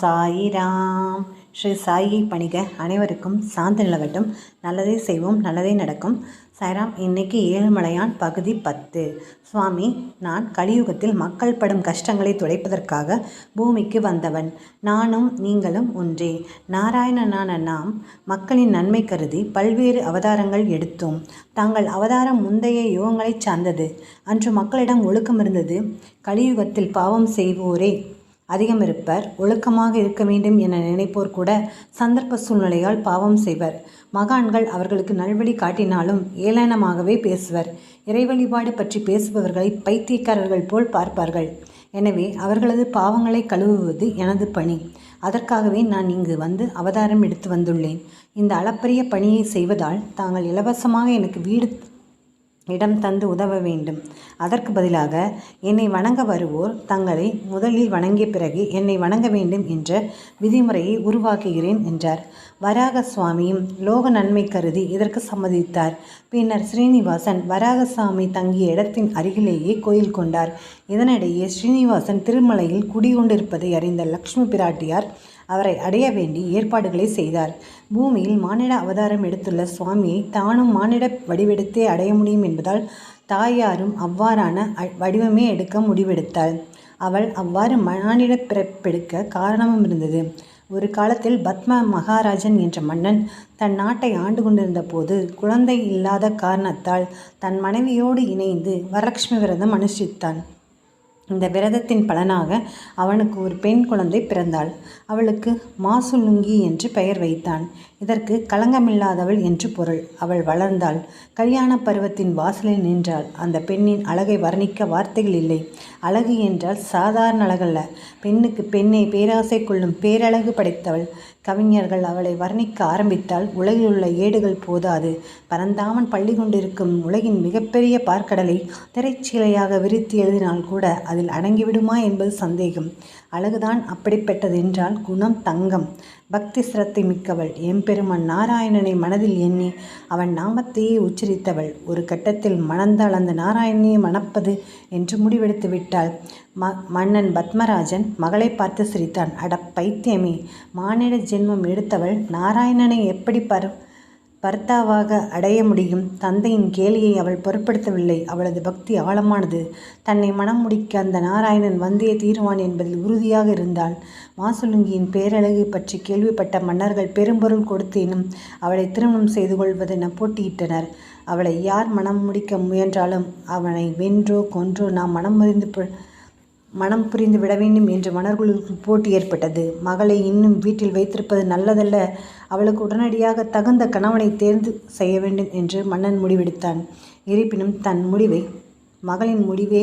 சாயிராம். ஸ்ரீ சாயியை பணிக அனைவருக்கும் சாந்தி நிலவட்டும். நல்லதே செய்வோம் நல்லதே நடக்கும். சாய்ராம் இன்னைக்கு ஏழுமலையான் பகுதி பத்து. சுவாமி நான் கலியுகத்தில் மக்கள் படும் கஷ்டங்களை துடைப்பதற்காக பூமிக்கு வந்தவன். நானும் நீங்களும் ஒன்றே. நாராயணனான நாம் மக்களின் நன்மை கருதி பல்வேறு அவதாரங்கள் எடுத்தோம். தாங்கள் அவதாரம் முந்தைய யுகங்களைச் சார்ந்தது. அன்று மக்களிடம் ஒழுக்கம் இருந்தது. கலியுகத்தில் பாவம் செய்வோரே. அதிகம் இருப்பர் ஒழுக்கமாக இருக்க வேண்டும் என நினைப்போர் கூட சந்தர்ப்ப சூழ்நிலையால் பாவம் செய்வர். மகான்கள் அவர்களுக்கு நல்வழி காட்டினாலும் ஏளனமாகவே பேசுவர். இறை வழிபாடு பற்றி பேசுபவர்களை பைத்தியக்காரர்கள் போல் பார்ப்பார்கள். எனவே அவர்களது பாவங்களை கழுவுவது எனது பணி. அதற்காகவே நான் இங்கு வந்து அவதாரம் எடுத்து வந்துள்ளேன். இந்த அளப்பரிய பணியை செய்வதால் தாங்கள் இலவசமாக எனக்கு வீடு இடம் தந்து உதவ வேண்டும். அதற்கு பதிலாக என்னை வணங்க வருவோர் தங்களை முதலில் வணங்கிய பிறகு என்னை வணங்க வேண்டும் என்ற விதிமுறையை உருவாக்குகிறேன் என்றார். வராக சுவாமியும் லோக நன்மை கருதி இதற்கு சம்மதித்தார். பின்னர் ஸ்ரீனிவாசன் வராகசாமி தங்கிய இடத்தின் அருகிலேயே கோயில் கொண்டார். இதனிடையே ஸ்ரீனிவாசன் திருமலையில் குடிகொண்டிருப்பதை அறிந்த லக்ஷ்மி பிராட்டியார் அவரை அடைய வேண்டி ஏற்பாடுகளை செய்தார். பூமியில் மானிட அவதாரம் எடுத்துள்ள சுவாமியை தானும் மானிட வடிவெடுத்தே அடைய முடியும் என்பதால் தாயாரும் அவ்வாறான வடிவமே எடுக்க முடிவெடுத்தாள். அவள் அவ்வாறு மானிட பிறப்பெடுக்க காரணமும் இருந்தது. ஒரு காலத்தில் பத்ம மகாராஜன் என்ற மன்னன் தன் நாட்டை ஆண்டு கொண்டிருந்த போது குழந்தை இல்லாத காரணத்தால் தன் மனைவியோடு இணைந்து வரலட்சுமி விரதம் அனுஷ்டித்தான். இந்த விரதத்தின் பலனாக அவனுக்கு ஒரு பெண் குழந்தை பிறந்தாள். அவளுக்கு மாசுலுங்கி என்று பெயர் வைத்தான். இதற்கு களங்கமில்லாதவள் என்று பொருள். அவள் வளர்ந்தாள். கல்யாண பருவத்தின் வாசலில் நின்றாள். அந்த பெண்ணின் அழகை வர்ணிக்க வார்த்தைகள் இல்லை. அழகு என்றால் சாதாரண அழகல்ல. பெண்ணுக்கு பெண்ணை பேராசை கொள்ளும் பேரழகு படைத்தவள். கவிஞர்கள் அவளை வர்ணிக்க ஆரம்பித்தால் உலகில் உள்ள ஏடுகள் போதாது. பரந்தாமன் பள்ளி கொண்டிருக்கும் உலகின் மிகப்பெரிய பார்க்கடலை திரைச்சீலையாக விரித்து எழுதினால் கூட அதில் அடங்கிவிடுமா என்பது சந்தேகம். அழகுதான் அப்படிப்பட்டதென்றால் குணம் தங்கம். பக்தி சிரத்தை மிக்கவள். எம்பெருமன் நாராயணனை மனதில் எண்ணி அவன் நாமத்தையே உச்சரித்தவள். ஒரு கட்டத்தில் மணந்தால் அந்த நாராயணனையே மணப்பது என்று முடிவெடுத்து விட்டாள். ம மன்னன் பத்மராஜன் மகளை பார்த்து சிரித்தான். அட பைத்தியமே மானிட ஜென்மம் எடுத்தவள் நாராயணனை எப்படி பரு பர்த்தாவாக அடைய முடியும். தந்தையின் கேலியை அவள் பொருட்படுத்தவில்லை. அவளது பக்தி ஆழமானது. தன்னை மனம் முடிக்க அந்த நாராயணன் வந்தே தீருவான் என்பதில் உறுதியாக இருந்தாள். மாசுலுங்கியின் பேரழகு பற்றி கேள்விப்பட்ட மன்னர்கள் பெரும்பொருள் கொடுத்தேனும் அவளை திருமணம் செய்து கொள்வதென போட்டியிட்டனர். அவளை யார் மனம் முடிக்க முயன்றாலும் அவனை வென்றோ கொன்றோ நாம் மனம் முறிந்து மனம் புரிந்து விட வேண்டும் என்று மன்னர்களுக்கு போட்டி ஏற்பட்டது. மகளை இன்னும் வீட்டில் வைத்திருப்பது நல்லதல்ல. அவளுக்கு உடனடியாக தகுந்த கணவனை தேர்ந்து செய்ய வேண்டும் என்று மன்னன் முடிவெடுத்தான். இருப்பினும் தன் முடிவை மகளின் முடிவே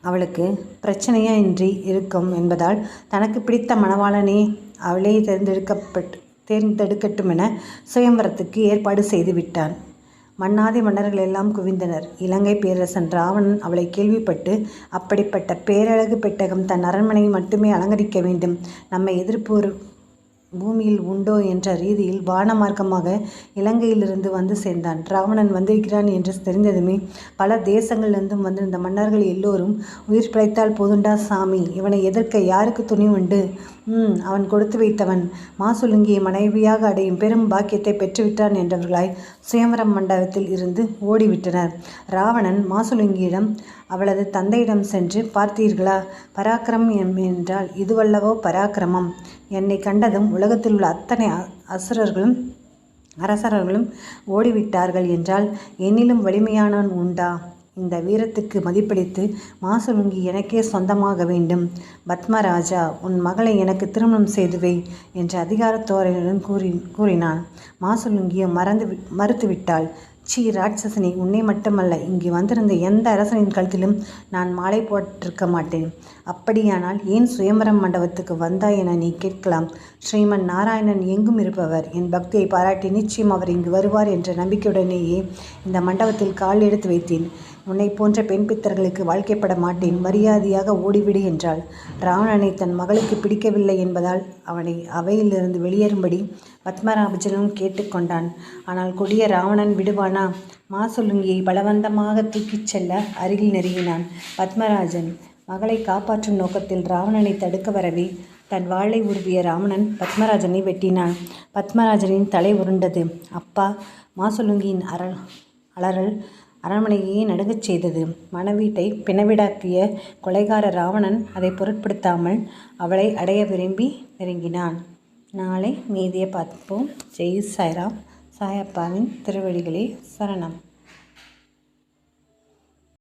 அவளுக்கு பிரச்சனையின்றி இருக்கும் என்பதால் தனக்கு பிடித்த மணவாளனே அவளே தேர்ந்தெடுக்கப்பட்டு தேர்ந்தெடுக்கட்டும் என சுயம்பரத்துக்கு ஏற்பாடு செய்து விட்டான். மன்னாதி மன்னர்கள் எல்லாம் குவிந்தனர். இலங்கை பேரரசன் ராவணன் அவளை கேள்விப்பட்டு அப்படிப்பட்ட பேரழகு பெட்டகம் தன் அரண்மனையை மட்டுமே அலங்கரிக்க வேண்டும். நம்மை எதிர்ப்போர் பூமியில் உண்டோ என்ற ரீதியில் வான மார்க்கமாக இலங்கையிலிருந்து வந்து சேர்ந்தான். ராவணன் வந்திருக்கிறான் என்று தெரிந்ததுமே பல தேசங்களிலிருந்தும் வந்திருந்த மன்னர்கள் எல்லோரும் உயிர் பிழைத்தால் போதுண்டா சாமி இவனை எதிர்க்க யாருக்கு துணி உண்டு? ம் அவன் கொடுத்து வைத்தவன் மாசுலுங்கியை மனைவியாக அடையும் பெரும் பாக்கியத்தை பெற்றுவிட்டான் என்றவர்களாய் சுயம்பரம் மண்டபத்தில் இருந்து ஓடிவிட்டனர். ராவணன் மாசுலுங்கியிடம் அவளது தந்தையிடம் சென்று பார்த்தீர்களா? பராக்கிரமம் என்றால் இதுவல்லவோ பராக்கிரமம். என்னை கண்டதும் உலகத்தில் உள்ள அத்தனை அசுரர்களும் அரசர்களும் ஓடிவிட்டார்கள் என்றால் என்னிலும் வலிமையானவன் உண்டா இந்த வீரத்துக்கு மதிப்பளித்து மாசுலுங்கி எனக்கே சொந்தமாக வேண்டும். பத்மராஜா உன் மகளை எனக்கு திருமணம் செய்துவை என்று என்ற கூறி கூறினான். மாசுலுங்கியோ மறந்து மறுத்துவிட்டாள். சீ ராட்சசனி உன்னை மட்டுமல்ல இங்கே வந்திருந்த எந்த அரசனின் கழுத்திலும் நான் மாலை போட்டிருக்க மாட்டேன். அப்படியானால் ஏன் சுயம்பரம் மண்டபத்துக்கு வந்தாய் என நீ கேட்கலாம். ஸ்ரீமன் நாராயணன் எங்கும் இருப்பவர். என் பக்தியை பாராட்டி நிச்சயம் அவர் இங்கு வருவார் என்ற நம்பிக்கையுடனேயே இந்த மண்டபத்தில் கால் எடுத்து வைத்தேன். உன்னை போன்ற பெண் பித்தர்களுக்கு வாழ்க்கைப்பட மாட்டேன் மரியாதையாக ஓடிவிடு என்றாள் ராவணனை தன் மகளுக்கு பிடிக்கவில்லை என்பதால் அவனை அவையிலிருந்து வெளியேறும்படி பத்மராபஜனும் கேட்டுக்கொண்டான் ஆனால் கொடிய ராவணன் விடுவானா மாசுலுங்கியை பலவந்தமாக தூக்கிச் செல்ல அருகில் நெருங்கினான் பத்மராஜன் மகளை காப்பாற்றும் நோக்கத்தில் ராவணனை தடுக்க வரவே தன் வாளை உருவிய ராவணன் பத்மராஜனை வெட்டினான். பத்மராஜனின் தலை உருண்டது. அப்பா மாசுலுங்கியின் அரல் அலறல் அரண்மனையையே நடுங்கச் செய்தது. மணவீட்டை பிணவிடாக்கிய கொலைகார ராவணன் அதை பொருட்படுத்தாமல் அவளை அடைய விரும்பி நெருங்கினான். நாளை மீதியை பார்ப்போம். ஜெய் சாய்ராம். சாயப்பாவின் திருவடிகளே சரணம்.